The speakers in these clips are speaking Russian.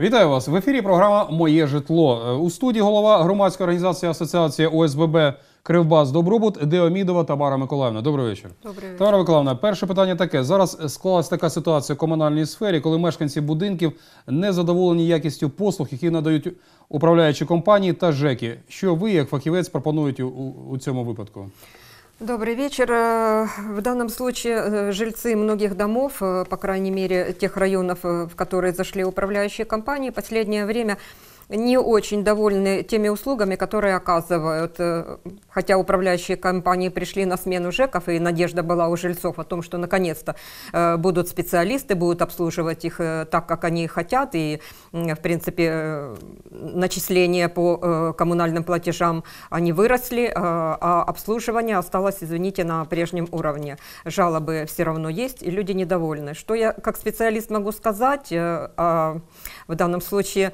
Вітаю вас в ефірі. Програма Моє житло Е, у студії голова громадської організації Асоціація ОСББ Кривбас Добробут Деомідова Тамара Миколаївна. Добрий вечір. Добрий вечір. Тамара Миколаївна, перше питання таке. Зараз склалась така ситуація в комунальній сфері, коли мешканці будинків не задоволені якістю послуг, які надають управляючі компанії та ЖЕКи. Що ви, як фахівець, пропонуєте у, у цьому випадку? Добрый вечер. Э, В данном случае э, жильцы многих домов, э, по крайней мере тех районов, в которые зашли управляющие компании, последнее время не очень довольны теми услугами, которые оказывают. Э, Хотя управляющие компании пришли на смену ЖЭКов, и надежда была у жильцов о том, что наконец-то э, будут специалисты, будут обслуживать их э, так, как они хотят, и, в принципе, начисления по коммунальным платежам, они выросли, а обслуживание осталось, извините, на прежнем уровне. Жалобы все равно есть, и люди недовольны. Что я как специалист могу сказать а, в данном случае?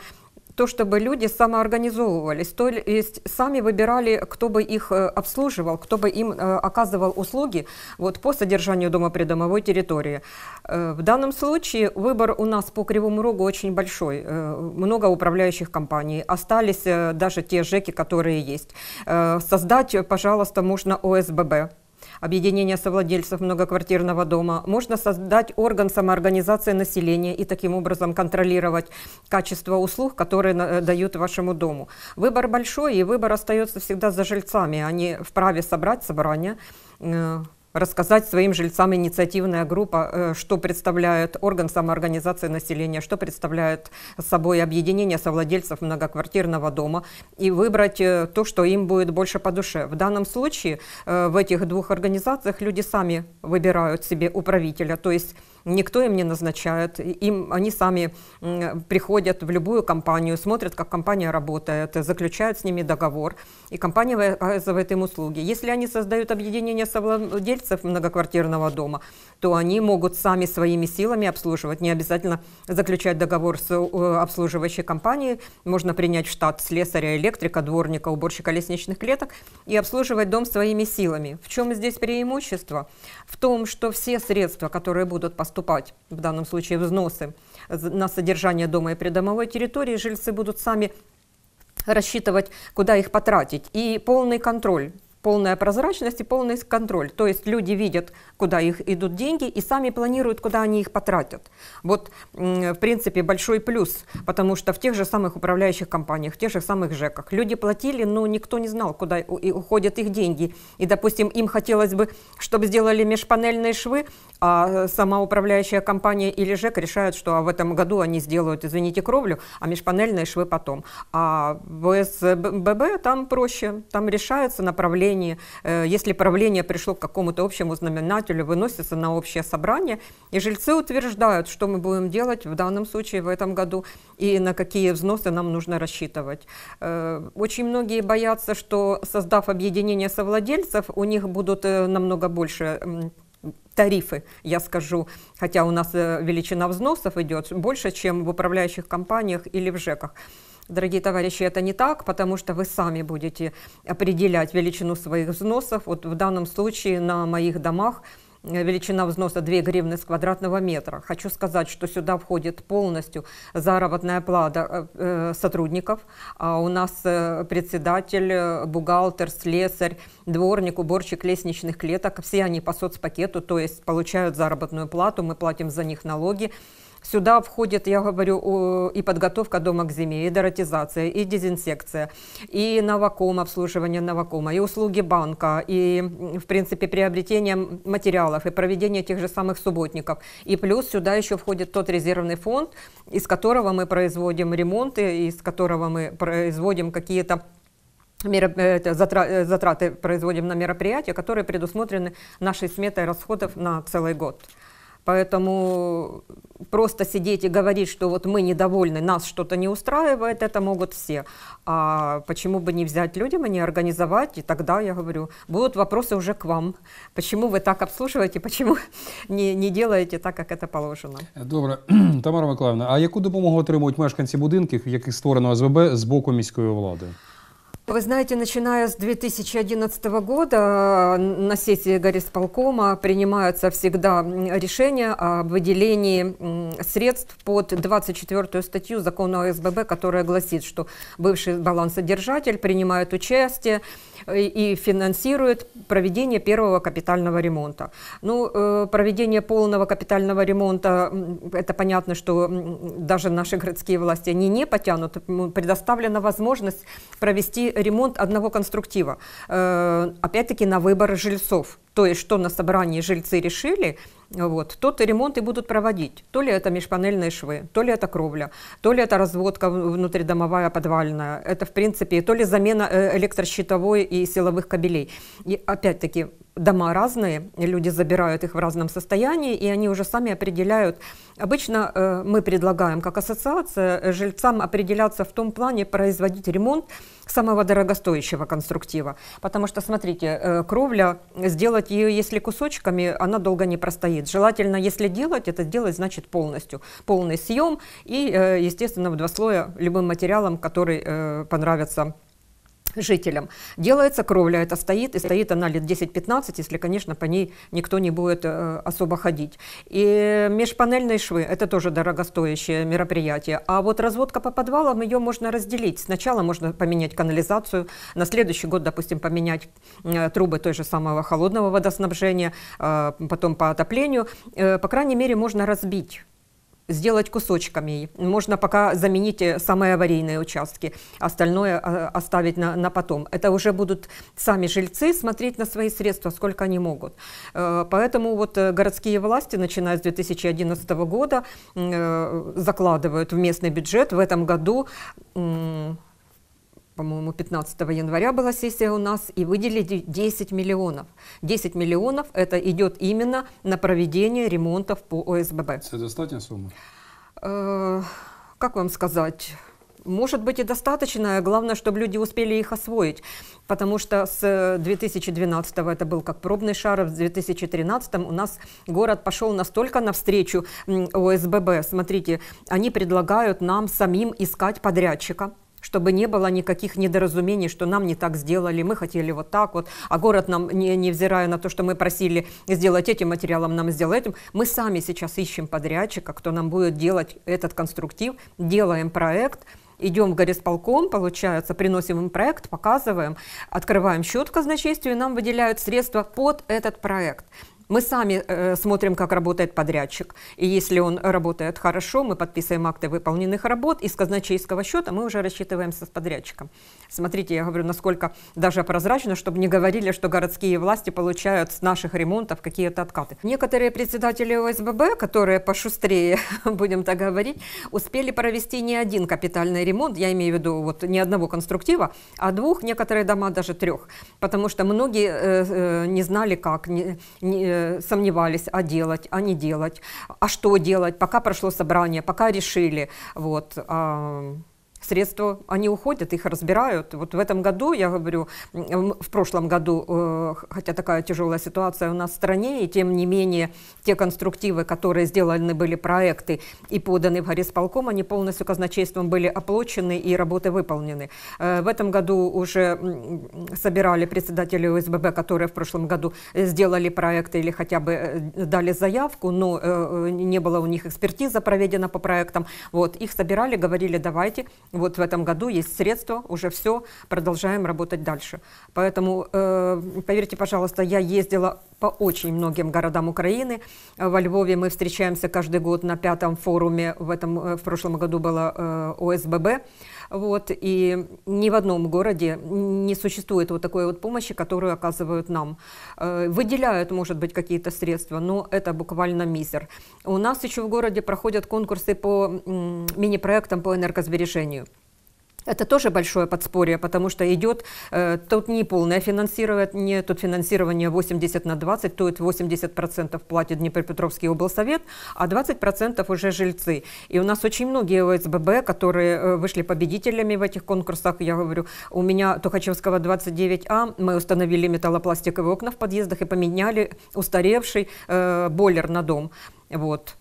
То, чтобы люди самоорганизовывались, то есть сами выбирали, кто бы их э, обслуживал, кто бы им э, оказывал услуги вот, по содержанию дома придомовой территории. Э, В данном случае выбор у нас по Кривому Рогу очень большой. Много управляющих компаний. Остались даже те ЖЭКи, которые есть. Создать, пожалуйста, можно ОСББ объединение совладельцев многоквартирного дома. Можно создать орган самоорганизации населения и таким образом контролировать качество услуг, которые э, дают вашему дому. Выбор большой, и выбор остается всегда за жильцами. Они вправе собрать собрание, э, рассказать своим жильцам инициативная группа, э, что представляет орган самоорганизации населения, что представляет собой объединение совладельцев многоквартирного дома, и выбрать э, то, что им будет больше по душе. В данном случае э, в этих двух организациях люди сами выбирают себе управителя, то есть никто им не назначает, им, они сами приходят в любую компанию, смотрят, как компания работает, заключают с ними договор, и компания оказывает им услуги. Если они создают объединение совладельцев многоквартирного дома, то они могут сами своими силами обслуживать, не обязательно заключать договор с э, обслуживающей компанией, можно принять в штат слесаря, электрика, дворника, уборщика лестничных клеток и обслуживать дом своими силами. В чем здесь преимущество? В том, что все средства, которые будут поступать, в данном случае взносы, на содержание дома и придомовой территории, жильцы будут сами рассчитывать, куда их потратить. И полный контроль полная прозрачность и полный контроль. То есть люди видят, куда их идут деньги, и сами планируют, куда они их потратят. Вот, в принципе, большой плюс, потому что в тех же самых управляющих компаниях, в тех же самых ЖЭКах люди платили, но никто не знал, куда уходят их деньги. И, допустим, им хотелось бы, чтобы сделали межпанельные швы, а сама управляющая компания или ЖЭК решают, что а в этом году они сделают, извините, кровлю, а межпанельные швы потом. А в СББ там проще, там решается направление. Э, Если правление пришло к какому-то общему знаменателю, выносится на общее собрание, и жильцы утверждают, что мы будем делать в данном случае в этом году и на какие взносы нам нужно рассчитывать. Э, Очень многие боятся, что создав объединение совладельцев, у них будут э, намного больше тарифы, я скажу, хотя у нас э, величина взносов идет больше, чем в управляющих компаниях или в ЖЭКах. Дорогие товарищи, это не так, потому что вы сами будете определять величину своих взносов. Вот в данном случае на моих домах величина взноса 2 гривны с квадратного метра. Хочу сказать, что сюда входит полностью заработная плата э, э, сотрудников. А у нас э, председатель, бухгалтер, слесарь, дворник, уборщик лестничных клеток. Все они по соцпакету, то есть получают заработную плату, мы платим за них налоги. Сюда входит, я говорю, и подготовка дома к зиме, и дератизация, и дезинсекция, и новоком, обслуживание новокома, и услуги банка, и, в принципе, приобретение материалов, и проведение тех же самых субботников. И плюс сюда еще входит тот резервный фонд, из которого мы производим ремонты, из которого мы производим какие-то э, э, затраты производим на мероприятия, которые предусмотрены нашей сметой расходов на целый год. Поэтому просто сидеть и говорить, что вот мы недовольны, нас что-то не устраивает, это могут все. А почему бы не взять людям и не организовать, и тогда, я говорю, будут вопросы уже к вам. Почему вы так обслуживаете, почему не, не делаете так, как это положено? Добре, Тамара Миколаївна, а яку допомогу отримують мешканці будинків, в яких створено ОСББ з боку міської влади? Вы знаете, начиная с 2011 года на сессии горисполкома принимаются всегда решения о выделении средств под 24 статью закона о СББ, которая гласит, что бывший балансодержатель принимает участие э, и финансирует проведение первого капитального ремонта. Ну, э, проведение полного капитального ремонта, это понятно, что даже наши городские власти, они не потянут. Предоставлена возможность провести ремонт одного конструктива. Э, Опять-таки на выбор жильцов. То есть, что на собрании жильцы решили, вот, тот ремонт и будут проводить. То ли это межпанельные швы, то ли это кровля, то ли это разводка внутридомовая, подвальная. Это, в принципе, то ли замена э, электрощитовой и силовых кабелей. И опять-таки, дома разные, люди забирают их в разном состоянии, и они уже сами определяют. Обычно э, мы предлагаем, как ассоциация, э, жильцам определяться в том плане, производить ремонт самого дорогостоящего конструктива. Потому что, смотрите, э, кровля, сделать ее, если кусочками, она долго не простоит. Желательно, если делать, это делать, значит, полностью. Полный съем и, э, естественно, в два слоя любым материалом, который э, понравится жителям. Делается кровля, это стоит, и стоит она лет 10-15, если, конечно, по ней никто не будет э, особо ходить. И межпанельные швы, это тоже дорогостоящее мероприятие. А вот разводка по подвалам, ее можно разделить. Сначала можно поменять канализацию, на следующий год, допустим, поменять э, трубы той же самого холодного водоснабжения, э, потом по отоплению. Э, по крайней мере, можно разбить сделать кусочками. Можно пока заменить э, самые аварийные участки, остальное э, оставить на, на потом. Это уже будут сами жильцы смотреть на свои средства, сколько они могут. Э, Поэтому вот городские власти, начиная с 2011 года, закладывают в местный бюджет в этом году по-моему, 15 января была сессия у нас, и выделили 10 миллионов. 10 миллионов это идет именно на проведение ремонтов по ОСББ. Це достатня сума? Э, как вам сказать? Может быть и достаточно, главное, чтобы люди успели их освоить, потому что с 2012 это был как пробный шар, а в 2013 у нас город пошел настолько навстречу ОСББ. Смотрите, они предлагают нам самим искать подрядчика, чтобы не было никаких недоразумений, что нам не так сделали, мы хотели вот так вот, а город нам, не, невзирая на то, что мы просили сделать этим материалом, нам сделал этим, мы сами сейчас ищем подрядчика, кто нам будет делать этот конструктив, делаем проект, идем в горисполком, получается, приносим им проект, показываем, открываем счет в казначействе, и нам выделяют средства под этот проект. Мы сами э, смотрим, как работает подрядчик. И если он работает хорошо, мы подписываем акты выполненных работ, и с казначейского счета мы уже рассчитываемся с подрядчиком. Смотрите, я говорю, насколько даже прозрачно, чтобы не говорили, что городские власти получают с наших ремонтов какие-то откаты. Некоторые председатели ОСББ, которые пошустрее, будем так говорить, успели провести не один капитальный ремонт, я имею в виду вот не одного конструктива, а двух, некоторые дома даже трех. Потому что многие э, э, не знали, как, не, не, э, сомневались, а делать, а не делать, а что делать, пока прошло собрание, пока решили. Вот. а Средства, они уходят, их разбирают. Вот в этом году, я говорю, в прошлом году, э, хотя такая тяжелая ситуация у нас в стране, и тем не менее те конструктивы, которые сделаны были проекты и поданы в горисполком, они полностью казначейством были оплачены и работы выполнены. Э, В этом году уже собирали председатели ОСББ, которые в прошлом году сделали проекты или хотя бы э, дали заявку, но не было у них экспертиза проведена по проектам. Вот, их собирали, говорили, давайте, вот в этом году есть средства, уже все, продолжаем работать дальше. Поэтому, э, поверьте, пожалуйста, я ездила по очень многим городам Украины. Э, Во Львове мы встречаемся каждый год на пятом форуме, в, этом, э, в прошлом году было э, ОСББ. Вот, и ни в одном городе не существует вот такой вот помощи, которую оказывают нам. Выделяют, может быть, какие-то средства, но это буквально мизер. У нас еще в городе проходят конкурсы по мини-проектам по энергосбережению. Это тоже большое подспорье, потому что идет э, тут не полное финансирование, тут финансирование 80 на 20, то есть 80% платит Днепропетровский облсовет, а 20% уже жильцы. И у нас очень многие ОСББ, которые э, вышли победителями в этих конкурсах, я говорю, у меня Тухачевского 29А, мы установили металлопластиковые окна в подъездах и поменяли устаревший э, бойлер на дом. Вот.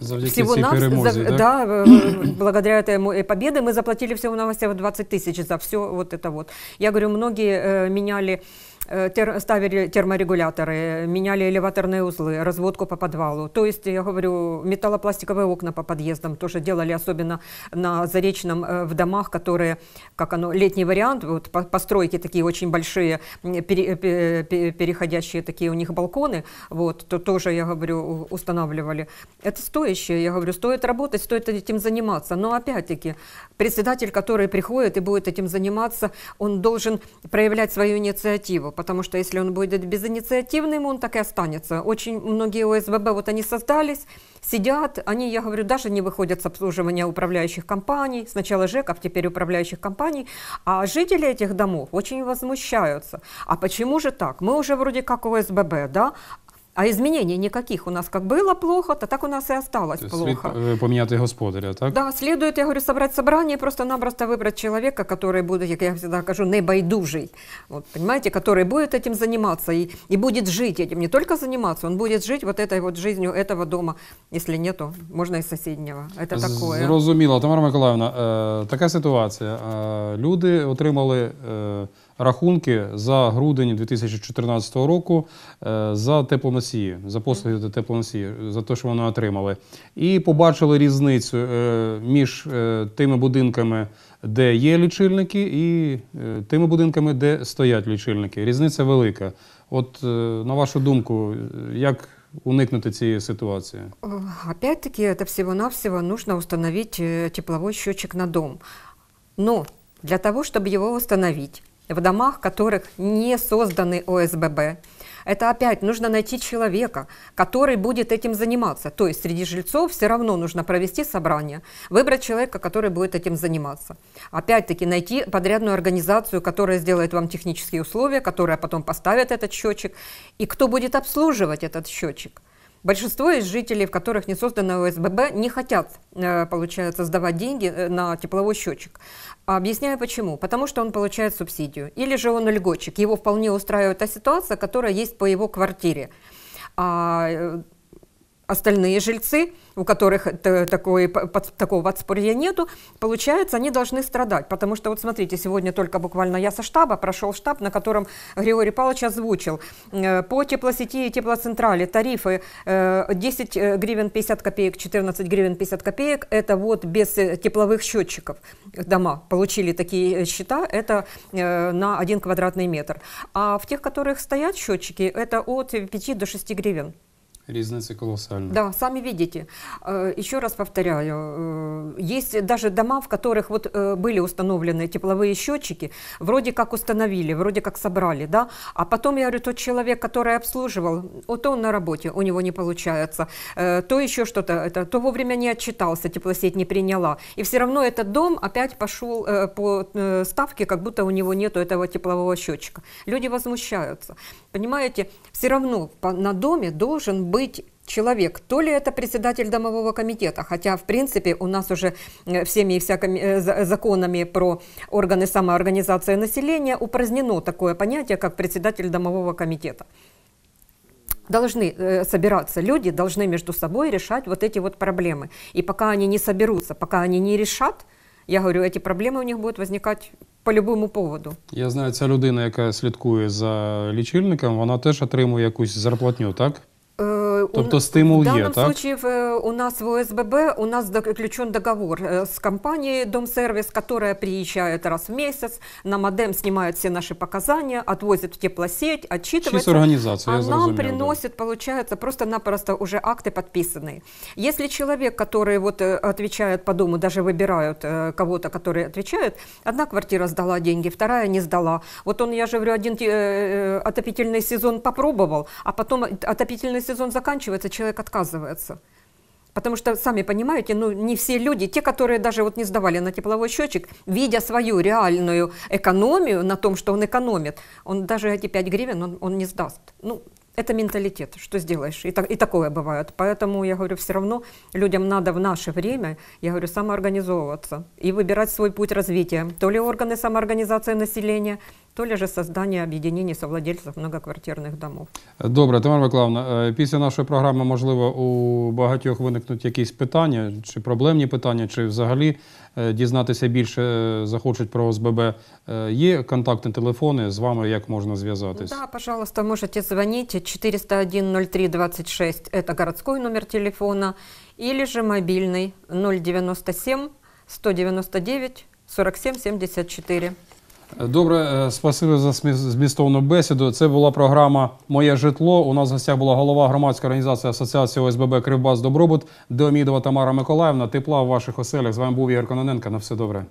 Завдяки всего нас, перемозі, за- так? да, э, благодаря этой э, победе мы заплатили всего на 20 тысяч за все вот это вот. Я говорю, многие э, меняли тер- ставили терморегуляторы, э, меняли элеваторные узлы, разводку по подвалу. То есть, я говорю, металлопластиковые окна по подъездам тоже делали, особенно на Заречном, э, в домах, которые, как оно, летний вариант, вот по- постройки такие очень большие, пере- пе- пе- переходящие такие у них балконы, вот, то тоже, я говорю, устанавливали. Это стоящее, я говорю, стоит работать, стоит этим заниматься. Но опять-таки, председатель, который приходит и будет этим заниматься, он должен проявлять свою инициативу, потому что если он будет безинициативным, он так и останется. Очень многие ОСББ, вот они создались, сидят, они, я говорю, даже не выходят с обслуживания управляющих компаний, сначала ЖЭКов, теперь управляющих компаний, а жители этих домов очень возмущаются. А почему же так? Мы уже вроде как ОСББ, да? А изменений никаких у нас как было плохо, то так у нас и осталось Слід плохо. е, поміняти господаря, так? Да, следует, я говорю, собрать собрание и просто-напросто выбрать человека, который будет, как я всегда кажу, небайдужий. Вот, понимаете, который будет этим заниматься и, и будет жить этим. Не только заниматься, он будет жить вот этой вот жизнью этого дома. Если нету, можно и соседнего. Это такое. Зрозуміло, Тамара Миколаївна, е, така ситуація. Е, люди отримали е, рахунки за грудень 2014 року е, за теплоносії, за послуги теплоносії, за те, що вони отримали. І побачили різницю е, між е, тими будинками, де є лічильники, і е, тими будинками, де стоять лічильники. Різниця велика. От, е, на вашу думку, е, як уникнути цієї ситуації? Э, Опять-таки, это всего-навсего нужно установить э, тепловой счетчик на дом. Но для того, чтобы его установить в домах, которых не созданы ОСББ, это опять нужно найти человека, который будет этим заниматься. То есть среди жильцов все равно нужно провести собрание, выбрать человека, который будет этим заниматься. Опять-таки найти подрядную организацию, которая сделает вам технические условия, которая потом поставит этот счетчик, и кто будет обслуживать этот счетчик. Большинство из жителей, в которых не создано ОСББ, не хотят, э, получается, сдавать деньги э, на тепловой счетчик. Объясняю почему. Потому что он получает субсидию. Или же он льготчик. Его вполне устраивает та ситуация, которая есть по его квартире. А э, остальные жильцы, у которых такой, под- такого подспорья нету, получается, они должны страдать. Потому что, вот смотрите, сегодня только буквально я со штаба прошел штаб, на котором Григорий Павлович озвучил э, по теплосети и теплоцентрали тарифы э, 10 э, гривен 50 копеек, 14 гривен 50 копеек, это вот без э, тепловых счетчиков дома получили такие э, счета, это э, на 1 квадратный метр. А в тех, которых стоят счетчики, это от 5 до 6 гривен. Різниця колосальна. Да, сами видите. Э, Еще раз повторяю, э, есть даже дома, в которых вот э, были установлены тепловые счетчики, вроде как установили, вроде как собрали, да, а потом, я говорю, тот человек, который обслуживал, вот он на работе, у него не получается, то еще что-то, это, то вовремя не отчитался, теплосеть не приняла, и все равно этот дом опять пошел по ставке, как будто у него нету этого теплового счетчика. Люди возмущаются. Понимаете, все равно на доме должен быть человек, то ли это председатель домового комитета, хотя в принципе у нас уже э, всеми и всякими э, за- законами про органы самоорганизации населения упразднено такое понятие, как председатель домового комитета. Должны э, собираться люди, должны между собой решать вот эти вот проблемы. И пока они не соберутся, пока они не решат, я говорю, эти проблемы у них будут возникать по любому поводу. Я знаю, ця людина, яка слідкує за лічильником, вона теж отримує якусь зарплатню, так? Э, у Тобто н- стимул в є, данном так? случае в, э, у нас в ОСББ у нас заключен договор э, с компанией Домсервис, которая приезжает раз в месяц, на модем снимает все наши показания, отвозит в теплосеть, Чись отчитывается. організація, А я нам зрозумів. да. приносит, получается, просто-напросто уже акты подписанные. Если человек, который вот э, отвечает по дому, даже выбирают э, кого-то, который отвечает, одна квартира сдала деньги, вторая не сдала. Вот он, я же говорю, один э, э, отопительный сезон попробовал, а потом отопительный сезон заканчивается, человек отказывается. Потому что, сами понимаете, ну, не все люди, те, которые даже вот не сдавали на тепловой счетчик, видя свою реальную экономию на том, что он экономит, он даже эти 5 гривен он, он не сдаст. Ну, это менталитет, что сделаешь, и, так, и такое бывает. Поэтому, я говорю, все равно людям надо в наше время, я говорю, самоорганизовываться и выбирать свой путь развития. То ли органы самоорганизации населения, то ли же создание объединений совладельцев многоквартирных домов. Добре, Тамара Миколаївна, е, після нашої програми, можливо, у багатьох виникнуть якісь питання, чи проблемні питання, чи взагалі е, дізнатися більше е, захочуть про ОСББ. Е, Є контактні телефони, з вами як можна зв'язатись? Да, пожалуйста, можете звонить 401 03 26, это городской номер телефона, или же мобильный 097 199 47 74. Добре, спасибо спасибі за змістовну бесіду. Це була програма Моє житло. У нас в гостях була голова громадської організації Асоціації ОСББ Кривбас Добробут Деомідова Тамара Миколаївна. Тепла в ваших оселях. З вами був Ігор Кононенко. На все добре.